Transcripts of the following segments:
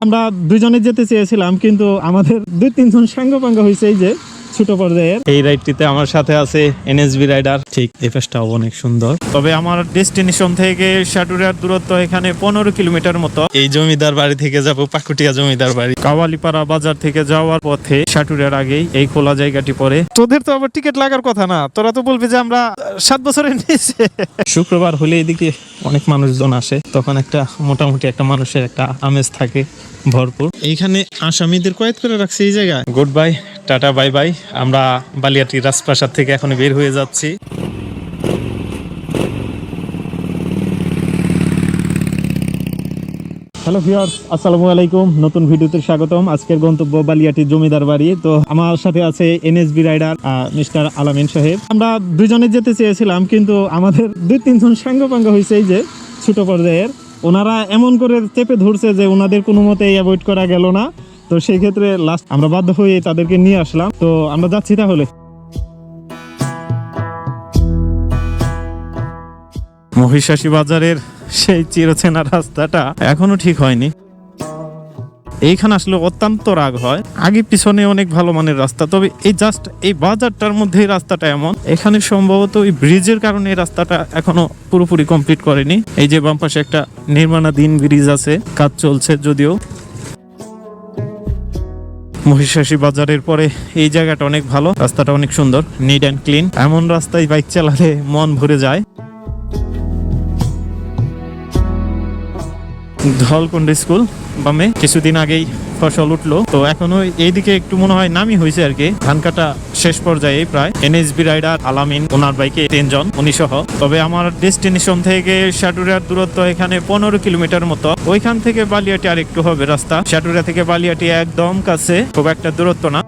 আমরা দুজনে যেতে চেয়েছিলাম কিন্তু আমাদের দুই তিনজন সাঙ্গ পাঙ্গ হয়েছে এই যে ছোট পর্যায়ের। এই রাইডটিতে আমার সাথে আছে এনএসবি রাইডার। ঠিক এই পাশটাও অনেক সুন্দর। তবে আমার ডেস্টিনেশন থেকে সাটুরিয়ার দূরত্ব এখানে পনেরো কিলোমিটার মতো। এই জমিদার বাড়ি থেকে যাব পাকুটিয়া জমিদার বাড়ি। কাওয়ালিপাড়া বাজার থেকে যাওয়ার পথে সাটুরিয়ার আগেই এই খোলা জায়গাটি পড়ে। তোদের তো আবার টিকিট লাগার কথা না তোরা তো বলবি যে আমরা সাত বছরের নিচে। শুক্রবার হলে এদিকে অনেক মানুষজন আসে তখন একটা মোটামুটি একটা মানুষের একটা আমেজ থাকে ভরপুর। এইখানে আসামিদের কয়েদ করে রাখছে এই জায়গায়। Goodbye tata, bye bye. আমরা বালিয়াটি রাজপ্রাসাদ থেকে এখন বের হয়ে যাচ্ছি। হ্যালো ভিউয়ার্স, আসসালামু আলাইকুম। নতুন ভিডিওতে স্বাগতম। আজকের গন্তব্য বালিয়াটি জমিদার বাড়ি। তো আমার সাথে আছে এনএসবি রাইডার মিস্টার আলামিন সাহেব। আমরা দুজনে যেতে চেয়েছিলাম, কিন্তু আমাদের দুই তিনজন সাঙ্গ পাঙ্গ হয়েছে এই যে ছোট পর্যায়ের। ওনারা এমন করে চেপে ধরছে যে ওনাদের কোনো মতেই অ্যাভয়েড করা গেল না। তো সেই ক্ষেত্রে লাস্ট আমরা বাধ্য হয়ে তাদেরকে নিয়ে আসলাম। তো আমরা যাচ্ছি তাহলে। মহিষাসী বাজারের সেই চিরচেনা রাস্তাটা এখনও ঠিক হয়নি। এইখানে আসলে অত্যন্ত রাগ হয়। আগে পিছনে অনেক ভালো মানের রাস্তা, তবে এই জাস্ট এই বাজারটার মধ্যে রাস্তাটা এমন। এখানে সম্ভবত ওই ব্রিজের কারণে এই রাস্তাটা এখনও পুরোপুরি কমপ্লিট করেনি। এই যে বাম পাশে একটা নির্মাণাধীন ব্রিজ আছে, কাজ চলছে যদিও। মহিষাসী বাজারের পরে এই জায়গাটা অনেক ভালো, রাস্তাটা অনেক সুন্দর নিট অ্যান্ড ক্লিন এমন রাস্তায় বাইক চালালে মন ভরে যায়। ধলকুন্ড স্কুল, বামে। কিছুদিন আগেই ফসল উঠল। তো এখনও এইদিকে একটু মনে হয় নামি হয়েছে আর কি। ধান কাটা শেষ পর্যায়ে প্রায়। এনএসবি রাইডার আলামিন, ওনার বাইকে তিনজন, উনি সহ। তবে আমার ডেস্টিনেশন থেকে সাটুরিয়ার দূরত্ব এখানে পনেরো কিলোমিটার মতো। ওইখান থেকে বালিয়াটি আর একটু হবে রাস্তা। সাটুরিয়া থেকে বালিয়াটি একদম কাছে। খুব একটা দূরত্ব না।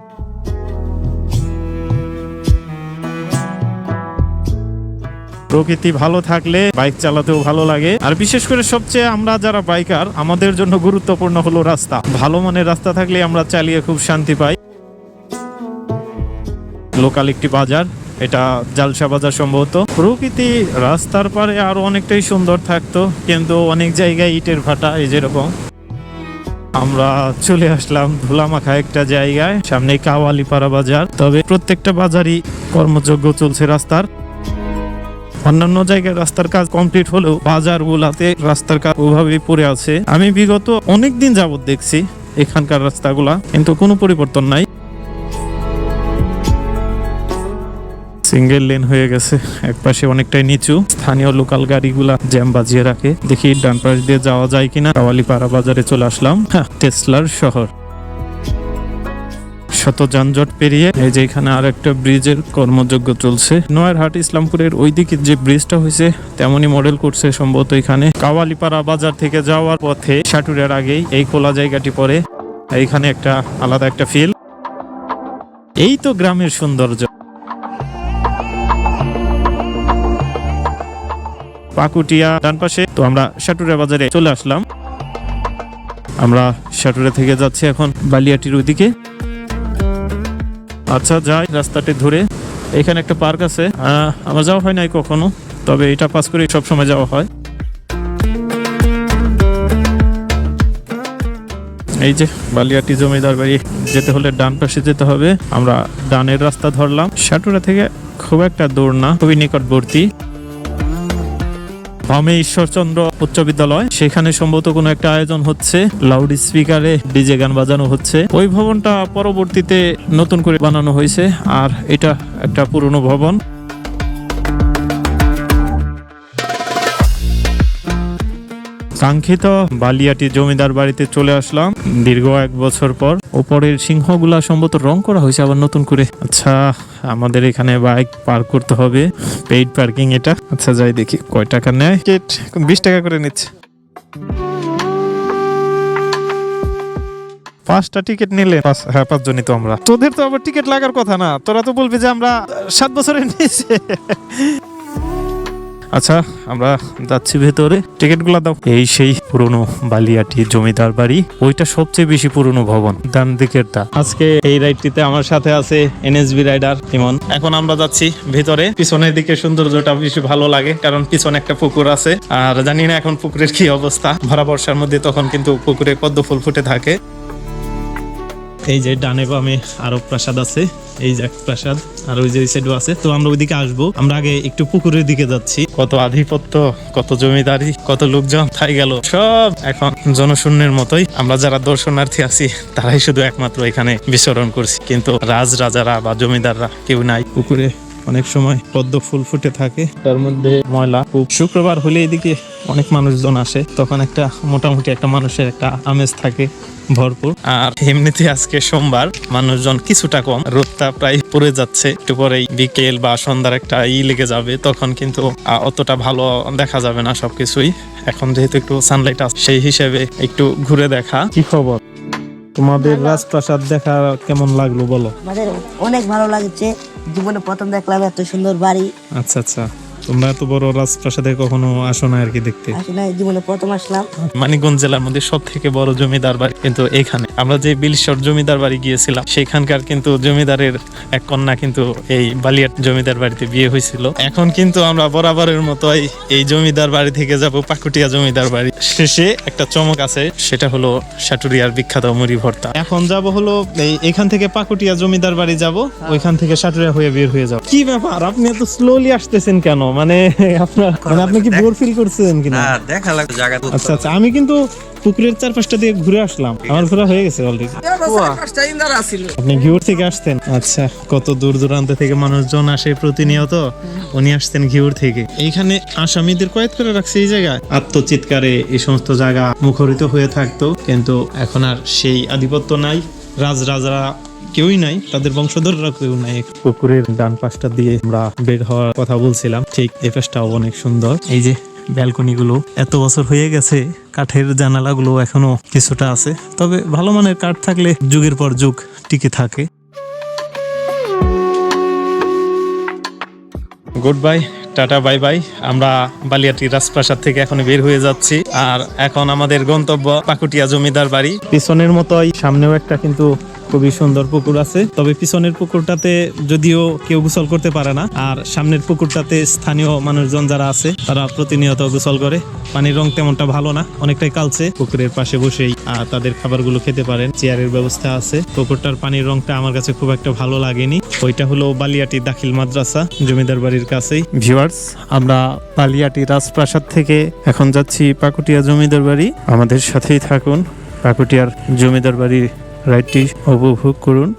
প্রকৃতি ভালো থাকলে বাইক চালাতেও ভালো লাগে। আর বিশেষ করে সবচেয়ে আমরা যারা বাইকার, আমাদের জন্য গুরুত্বপূর্ণ হলো রাস্তা। ভালো মানের রাস্তা থাকলে আমরা চালিয়ে খুব শান্তি পাই। লোকাল একটি বাজার, এটা জালসা বাজার সম্ভবত। প্রকৃতি রাস্তার পারে আরও অনেকটাই সুন্দর থাকতো, কিন্তু অনেক জায়গায় ইটের ভাটা, এই যেরকম আমরা চলে আসলাম ধুলামাখা একটা জায়গায়, সামনে কাওয়ালিপাড়া বাজার। তবে প্রত্যেকটা বাজারই কর্মযোগ্য চলছে রাস্তার। অন্যান্য জায়গায় রাস্তার কাজ কমপ্লিট হলেও বাজার গুলাতে রাস্তার কাজ ওভাবেই পড়ে আছে। আমি বিগত অনেক দিন যাবত দেখছি এখানকার রাস্তাগুলা, কিন্তু কোনো পরিবর্তন নাই। সিঙ্গেল লেন হয়ে গেছে একপাশে অনেকটাই নিচু। স্থানীয় লোকাল গাড়িগুলা জ্যাম বাজিয়ে রাখে। দেখি ডান পাশ দিয়ে যাওয়া যায় কিনা। কাওয়ালিপাড়া বাজারে চলে আসলাম। হ্যাঁ টেসলার শহর। শত যানজট পেরিয়ে এই যে এখানে আর একটা ব্রিজের কর্মযজ্ঞ চলছে। নয়ারহাট ইসলামপুরের ওইদিকে যে ব্রিজটা হয়েছে, তেমনই মডেল করছে সম্ভবত এখানে। কাওয়ালিপাড়া বাজার থেকে যাওয়ার পথে সাটুরের আগেই এই খোলা জায়গাটি পরে এইখানে একটা আলাদা একটা ফিল এই তো গ্রামের সৌন্দর্য। পাকুটিয়া ডান পাশে, তো আমরা সাটুরিয়া বাজারে চলে আসলাম। আমরা সাটুরিয়া থেকে যাচ্ছি এখন বালিয়াটির ওইদিকে। আচ্ছা যাই, রাস্তাটি ধরে। এখানে একটা পার্ক আছে। আমার যাওয়া হয় নাই কখনো, তবে এটা পাস করে সব সময় যাওয়া হয়। এই যে, বালিয়াটি জমিদার বাড়ি, যেতে হলে ডান পাশে যেতে হবে। আমরা ডানের রাস্তা ধরলাম। সাটুরা থেকে খুব একটা দূর না, খুবই নিকটবর্তী। বামে ঈশ্বরচন্দ্র উচ্চ বিদ্যালয়। সেখানে সম্ভবত কোনো একটা আয়োজন হচ্ছে। লাউড স্পিকারে ডিজে গান বাজানো হচ্ছে। ওই ভবনটা পরবর্তীতে নতুন করে বানানো হয়েছে। আর এটা একটা পুরনো ভবন। কাঙ্ক্ষিত বালিয়াটি জমিদার বাড়িতে চলে আসলাম। দীর্ঘ এক বছর পর ওপরের সিংহগুলা সম্ভবত রং করা হয়েছে আবার নতুন করে। আচ্ছা আমাদের এখানে বাইক পার্ক করতে হবে। পেইড পার্কিং এটা। আচ্ছা যাই দেখি, কয় টাকা নেয়? টিকিট, বিশ টাকা করে নিচ্ছে। পাঁচটা টিকিট নিলে হ্যাঁ পাঁচজনই তো আমরা। তোদের তো আবার টিকিট লাগার কথা না। তোরা তো বলবি যে আমরা সাত বছরের নিচে। আচ্ছা আমরা যাচ্ছি ভেতরে। টিকিট টিকিটগুলো দাও। এই সেই পুরনো বালিয়াটি জমিদার বাড়ি, ওইটা সবচেয়ে বেশি পুরনো ভবন, ডান দিকেরটা আজকে এই রাইডটিতে আমার সাথে আছে এনএসবি রাইডার ইমন। এখন আমরা যাচ্ছি ভেতরে। পিছনের দিকে সৌন্দর্যটা বেশি ভালো লাগে, কারণ পিছনে একটা পুকুর আছে। আর জানি না এখন পুকুরের কি অবস্থা। ভরা বর্ষার মধ্যে তখন কিন্তু পুকুরে পদ্ম ফুল ফুটে থাকে। এই যে ডানে বামে আরও প্রাসাদ আছে, এই যে প্রাসাদ, আর ওই যে সাইড আছে। তো আমরা ওইদিকে আসব। আমরা আগে একটু পুকুরের দিকে যাচ্ছি। কত আধিপত্য, কত জমিদারি, কত লোকজন থাই গেল। সব এখন জনশূন্যের মতোই। আমরা যারা দর্শনার্থী আছি, তারাই শুধু একমাত্র এখানে বিচরণ করছি। কিন্তু রাজ রাজারা বা জমিদাররা কেউ নাই। পুকুরে অনেক সময় পদ্ম ফুল ফুটে থাকে। তার মধ্যে ময়লা খুব। শুক্রবার হলে এদিকে অনেক মানুষজন আসে। তখন একটা মোটামুটি একটা মানুষের একটা আমেজ থাকে ভরপুর। আর এমনিতে আজকে সোমবার মানুষজন কিছুটা কম। রোদটা প্রায় পড়ে যাচ্ছে। একটু পরেই বিকেল বা সন্ধ্যার একটা ই লেগে যাবে। তখন কিন্তু অতটা ভালো দেখা যাবে না সবকিছুই। এখন যেহেতু একটু সানলাইট আছে সেই হিসেবে একটু ঘুরে দেখা। কি খবর? তোমাদের রাজপ্রাসাদ দেখা কেমন লাগল বলো? আমাদের অনেক ভালো লাগছে। জীবনে প্রথম দেখলাম এত সুন্দর বাড়ি। আচ্ছা আচ্ছা। তোমরা এত বড় রাজপ্রাসাদে কখনো আসো না আর কি দেখতে? আসলে জীবনে প্রথম আসলাম। মানিকগঞ্জ জেলার মধ্যে সব থেকে বড় জমিদার বাড়ি কিন্তু এখানে। আমরা যে বিলশ্বর জমিদার বাড়ি গিয়েছিলাম সেখানকার কিন্তু জমিদারের এক কন্যা কিন্তু এই বালিয়াট জমিদার বাড়িতে বিয়ে হয়েছিল। এখন কিন্তু আমরা বরাবরের মতোই এই জমিদার বাড়ি থেকে যাব পাকুটিয়া জমিদার বাড়ি। শেষে একটা চমক আছে সেটা হলো সাটুরিয়ার বিখ্যাত মুড়ি ভর্তা। এখন যাব হলো এই এখান থেকে পাকুটিয়া জমিদার বাড়ি যাব ওইখান থেকে সাটুরিয়া হয়ে বের হয়ে যাব। কি ব্যাপার? আপনি এত স্লোলি আসতেছেন কেন? মানে আপনার মানে আপনি কি বোর ফিল করছেন কিনা? না দেখা লাগবে জায়গা আচ্ছা আচ্ছা আমি কিন্তু পুকুরের চারপাশটা দিয়ে ঘুরে আসলাম। আমার ঘোরা হয়ে গেছে অলরেডি আপনি ঘিউর থেকে আসতেন। আচ্ছা কত দূর দূরান্ত থেকে মানুষজন আসে প্রতিনিয়ত উনি আসতেন ঘিউর থেকে। এইখানে আসামিদের কয়েদ করে রাখছে এই জায়গায়। আত্মচিৎকারে এই সমস্ত জায়গা মুখরিত হয়ে থাকতো কিন্তু এখন আর সেই আধিপত্য নাই। রাজ রাজারা কেউই নাই, তাদের বংশধররা কেউ নাই। পুকুরের ডান পাশটা দিয়ে আমরা বের হওয়ার কথা বলছিলাম। ঠিক এই পাশটাও অনেক সুন্দর। এই যে ব্যালকনি গুলো এত বছর হয়ে গেছে, কাঠের জানালাগুলো এখনও কিছুটা আছে। তবে ভালো মানের কাঠ থাকলে যুগের পর যুগ টিকে থাকে। Goodbye, tata, bye bye. আমরা বালিয়াটি রাজপ্রাসাদ থেকে এখন বের হয়ে যাচ্ছি। আর এখন আমাদের গন্তব্য পাকুটিয়া জমিদার বাড়ি। পিছনের মতোই, সামনেও একটা কিন্তু খুবই সুন্দর পুকুর আছে। তবে পিছনের পুকুরটাতে যদিও কেউ গোসল করতে পারে না, আর সামনের পুকুরটাতে স্থানীয় মানুষজন যারা আছে, তারা প্রতিনিয়ত গোসল করে। পানির রং তেমনটা ভালো না, অনেকটাই কালচে। পুকুরের পাশে বসেই তাদের খাবারগুলো খেতে পারেন। চেয়ারের ব্যবস্থা আছে। পুকুরটার পানির রংটা আমার কাছে খুব একটা ভালো লাগেনি। ওইটা হলো বালিয়াটি দাখিল মাদ্রাসা, জমিদার বাড়ির কাছেই। ভিউয়ার্স আমরা বালিয়াটি রাজপ্রাসাদ থেকে এখন যাচ্ছি পাকুটিয়া জমিদার বাড়ি। আমাদের সাথেই থাকুন। পাকুটিয়ার জমিদার বাড়ির রাইডটি উপভোগ করুন।